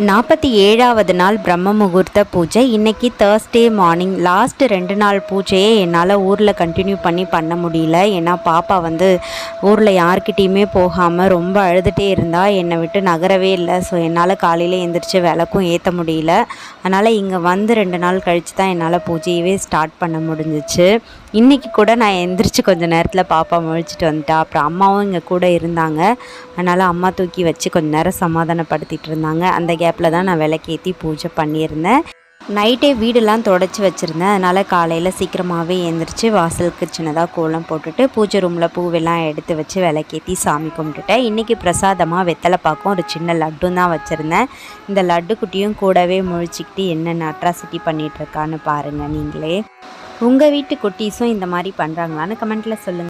நாற்பத்தி ஏழாவது நாள் பிரம்ம முகூர்த்த பூஜை. இன்றைக்கி தேர்ஸ்டே மார்னிங் லாஸ்ட்டு ரெண்டு நாள் பூஜையே என்னால் ஊரில் கண்டினியூ பண்ணி பண்ண முடியல. ஏன்னா பாப்பா வந்து ஊரில் யார்கிட்டேயுமே போகாமல் ரொம்ப அழுதுகிட்டே இருந்தால் என்னை விட்டு நகரவே இல்லை. ஸோ என்னால் காலையில் எந்திரிச்சு விளக்கும் ஏற்ற முடியல. அதனால் இங்கே வந்து ரெண்டு நாள் கழித்து தான் என்னால் பூஜையவே ஸ்டார்ட் பண்ண முடிஞ்சிச்சு. இன்றைக்கி கூட நான் எந்திரிச்சு கொஞ்சம் நேரத்தில் பாப்பா முழிச்சிட்டு வந்துட்டா. அப்புறம் அம்மாவும் இங்கே கூட இருந்தாங்க. அதனால் அம்மா தூக்கி வச்சு கொஞ்சம் நேரம் சமாதானப்படுத்திகிட்டு இருந்தாங்க. அந்த கேப்பில் தான் நான் விளக்கேற்றி பூஜை பண்ணியிருந்தேன். நைட்டே வீடெல்லாம் தொடச்சி வச்சுருந்தேன். அதனால் காலையில் சீக்கிரமாகவே எழுந்திரிச்சு வாசலுக்கு சின்னதாக கோலம் போட்டுட்டு பூஜை ரூமில் பூவெல்லாம் எடுத்து வச்சு விளக்கேற்றி சாமி கும்பிட்டுட்டேன். இன்றைக்கி பிரசாதமாக வெத்தலை பார்க்கும் ஒரு சின்ன லட்டும் தான் வச்சுருந்தேன். இந்த லட்டு குட்டியும் கூடவே முழிச்சிக்கிட்டு என்னென்ன அட்ராசிட்டி பண்ணிகிட்ருக்கான்னு பாருங்கள் நீங்களே. உங்கள் வீட்டு குட்டீஸும் இந்த மாதிரி பண்ணுறாங்களான்னு கமெண்ட்டில் சொல்லுங்கள்